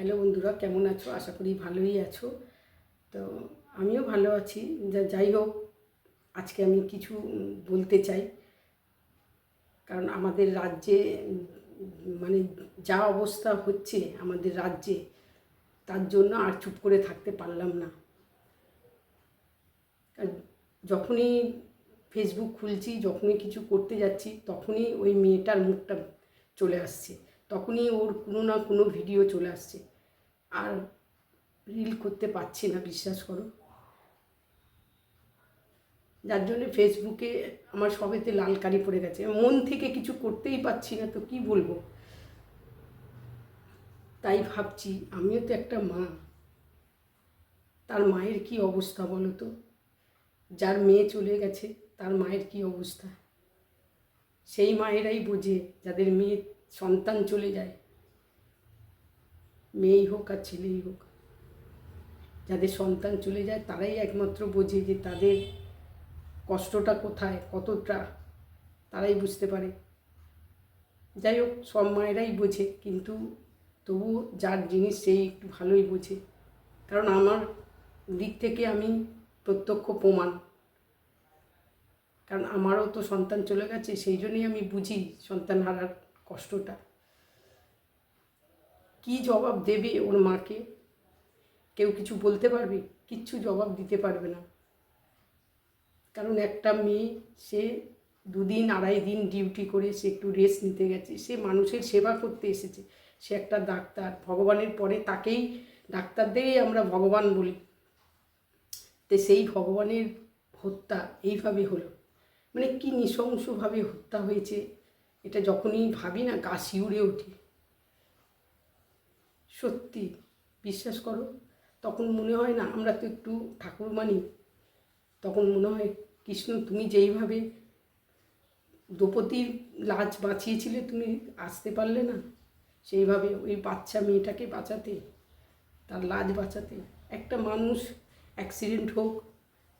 Hello বন্ধুরা, কেমন আছো? আশা করি ভালোই আছো। তো আমিও ভালো আছি। যা যাই হোক, আজকে আমি কিছু বলতে চাই। কারণ আমাদের রাজ্যে মানে যা অবস্থা হচ্ছে আমাদের রাজ্যে, তার জন্য আর চুপ করে থাকতে পারলাম না। যখনই ফেসবুক খুলছি, যখনই কিছু করতে যাচ্ছি, তখনই ওই মেয়েটার মুখটা চলে আসছে। তখনই ওর কোনো না কোনো ভিডিও চলে আসছে। আর রিল করতে পারছি না, বিশ্বাস করো। যার জন্য ফেসবুকে আমার সবেতে লাল কালি পড়ে গেছে। মন থেকে কিছু করতেই পারছি না, তো কি বলব? তাই ভাবছি, আমিও তো একটা মা। তার মায়ের কি অবস্থা বলো তো? যার মেয়ে চলে গেছে, তার মায়ের কি অবস্থা? সেই মায়েরাই বোঝে, যাদের মেয়ে সন্তান চলে যায়। মেয়েই হোক আর ছেলেই হোক। যাদের সন্তান চলে যায়, তারাই একমাত্র বোঝে যে তাদের কষ্টটা কোথায়, কতটা, তারাই বুঝতে পারে। যাই হোক, সব মায়েরাই বোঝে, কিন্তু তবু যার জিনিস সেই একটু ভালোই বোঝে। কারণ আমার দিক থেকে আমি প্রত্যক্ষ প্রমাণ। কারণ আমারও তো সন্তান চলে গেছে, সেই জন্যই আমি বুঝি সন্তান হারার কষ্টটা। কি জবাব দেবে ওর মাকে? কেউ কিছু বলতে পারবে? কিচ্ছু জবাব দিতে পারবে না। কারণ একটা মেয়ে, সে দুদিন আড়াই দিন ডিউটি করে, সে একটু রেস্ট নিতে গেছে, সে মানুষের সেবা করতে এসেছে। সে একটা ডাক্তার, ভগবানের পরে তাকেই ডাক্তারদেরই আমরা ভগবান বলি। তো সেই ভগবানের হত্যা এইভাবে হলো। মানে কি নৃশংসভাবে হত্যা হয়েছে, এটা যখনই ভাবি না, গা শিউরে ওঠে। সত্যি বিশ্বাস করো, তখন মনে হয় না, আমরা তো একটু ঠাকুর মানি তখন মনে হয়, কৃষ্ণ তুমি যেইভাবে দ্রৌপদীর লাজ বাঁচিয়েছিলে, তুমি আসতে পারলে না? সেইভাবে ওই বাচ্চা মেয়েটাকে বাঁচাতে, তার লাজ বাঁচাতে, একটা মানুষ অ্যাক্সিডেন্ট হোক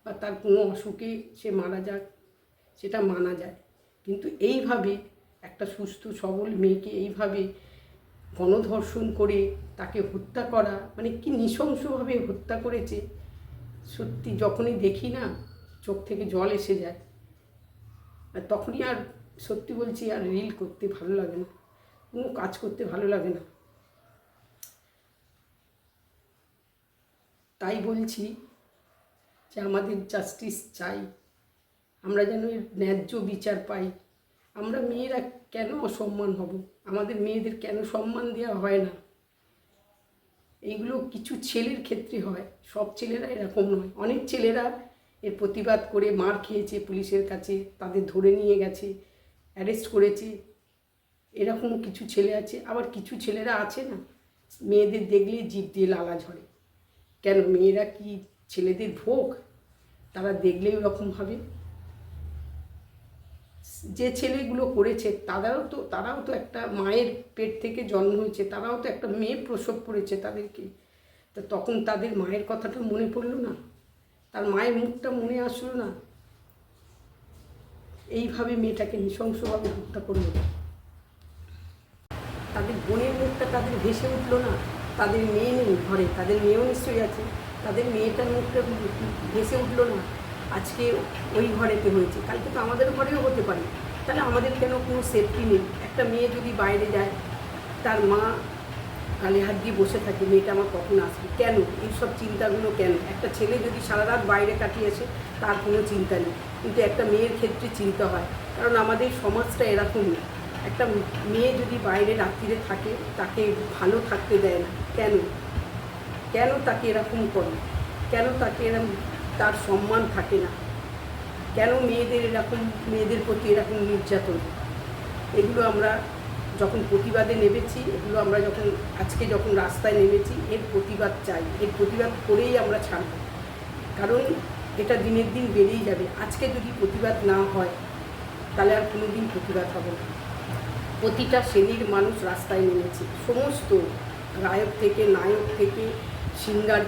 বা তার কোনো অসুখে সে মারা যাক, সেটা মানা যায়। কিন্তু এইভাবে একটা সুস্থ সবল মেয়েকে এইভাবে গণধর্ষণ করে তাকে হত্যা করা মানে কি নৃশংসভাবে হত্যা করেছে, সত্যি যখনই দেখি না, চোখ থেকে জল এসে যায়। আর তখনই আর সত্যি বলছি, আর রিল করতে ভালো লাগে না। কোনো কাজ করতে ভালো লাগে না। তাই বলছি যে আমাদের জাস্টিস চাই। আমরা যেন ন্যায্য বিচার পাই। আমরা মেয়েরা কেন অসম্মান হব? আমাদের মেয়েদের কেন সম্মান দেওয়া হয় না? এইগুলো কিছু ছেলের ক্ষেত্রে হয় সব ছেলেরা এরকম নয়। অনেক ছেলেরা এর প্রতিবাদ করে মার খেয়েছে পুলিশের কাছে তাদের ধরে নিয়ে গেছে অ্যারেস্ট করেছে। এরকম কিছু ছেলে আছে আবার কিছু ছেলেরা আছে না মেয়েদের দেখলে জিভ দিয়ে লালা ঝরে। কেন মেয়েরা কি ছেলেদের ভোগ? তারা দেখলেই ওরকম ভাবে যে ছেলেগুলো করেছে, তারাও তো তারাও তো একটা মায়ের পেট থেকে জন্ম হয়েছে, তারাও তো একটা মেয়ে প্রসব করেছে তাদেরকে। তো তখন তাদের মায়ের কথাটা মনে পড়ল না? তার মায়ের মুখটা মনে আসলো না? এইভাবে মেয়েটাকে নৃশংসভাবে হত্যা করল। তাদের বোনের মুখটা তাদের ভেসে উঠল না? তাদের মেয়ে নেই ঘরে, তাদের মেয়েও নিশ্চয়ই আছে। তাদের মেয়েটার মুখটা ভেসে উঠল না? আজকে ওই ঘরেতে হয়েছে। কালকে তো আমাদের ঘরেও হতে পারে। তাহলে আমাদের কেন কোনো সেফটি নেই? একটা মেয়ে যদি বাইরে যায়, তার মা গালে হাত দিয়ে বসে থাকে, মেয়েটা আমার কখন আসবে? কেন? এইসব চিন্তাগুলো কেন? একটা ছেলে যদি সারা রাত বাইরে কাটিয়ে আসে, তার কোনো চিন্তা নেই। কিন্তু একটা মেয়ের ক্ষেত্রে চিন্তা হয়। কারণ আমাদের সমাজটা এরকমই একটা মেয়ে যদি বাইরে রাত্রিরে থাকে, তাকে ভালো থাকতে দেয় না। কেন? কেন তাকে এরকম করে? কেন তাকে এরকম তার সম্মান থাকে না। কেন মেয়েদের এরকম, মেয়েদের প্রতি এরকম নির্যাতন? এগুলো আমরা যখন প্রতিবাদে নেমেছি, এগুলো আমরা যখন আজকে যখন রাস্তায় নেমেছি, এর প্রতিবাদ চাই। এর প্রতিবাদ করেই আমরা ছাড়ব। কারণ এটা দিনের দিন বেড়েই যাবে। আজকে যদি প্রতিবাদ না হয়, তাহলে আর কোনো দিন প্রতিবাদ হবে না। প্রতিটা শ্রেণির মানুষ রাস্তায় নেমেছে। সমস্ত গায়ক থেকে নায়ক থেকে সিঙ্গার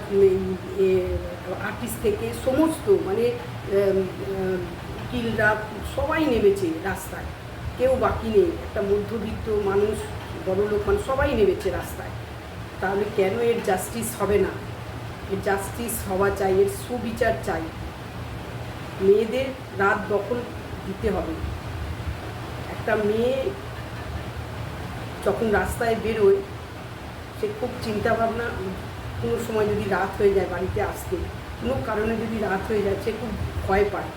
আর্টিস্ট থেকে সমস্ত মানে কিলরা সবাই নেমেছে রাস্তায়। কেউ বাকি নেই। একটা মধ্যবিত্ত মানুষ, বড়লোক মানুষ সবাই নেমেছে রাস্তায়। তাহলে কেন এর জাস্টিস হবে না? এর জাস্টিস হওয়া চাই, এর সুবিচার চাই। মেয়েদের রাত দখল দিতে হবে। একটা মেয়ে যখন রাস্তায় বেরোয় সে খুব চিন্তাভাবনা, কোনো সময় যদি রাত হয়ে যায় বাড়িতে আসতে, কোনো কারণে যদি রাত হয়ে যায় সে খুব ভয় পায়।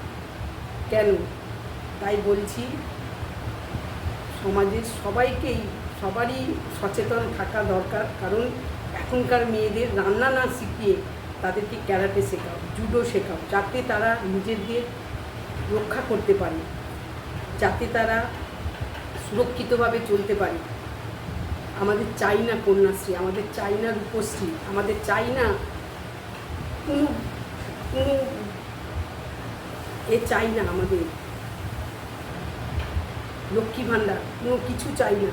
কেন? তাই বলছি, সমাজের সবাইকেই, সবারই সচেতন থাকা দরকার, কারণ এখনকার মেয়েদের রান্না না শিখিয়ে তাদেরকে ক্যারাটে শেখাও, জুডো শেখাও, যাতে তারা নিজেদের রক্ষা করতে পারে, যাতে তারা সুরক্ষিতভাবে চলতে পারে। আমাদের চাই না কন্যাশ্রী, আমাদের চাই না রূপশ্রী, আমাদের চাই না কোনো কোনো, এ চাই না আমাদের। লক্ষ্মী ভাণ্ডার, কোনো কিছু চাই না।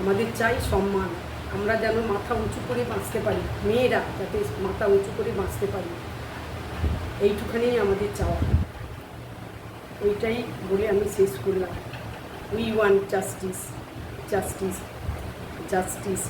আমাদের চাই সম্মান। আমরা যেন মাথা উঁচু করে বাঁচতে পারি, মেয়েরা যাতে মাথা উঁচু করে বাঁচতে পারি। এইটুখানেই আমাদের চাওয়া। এইটাই বলে আমি শেষ করলাম। We want justice justice justice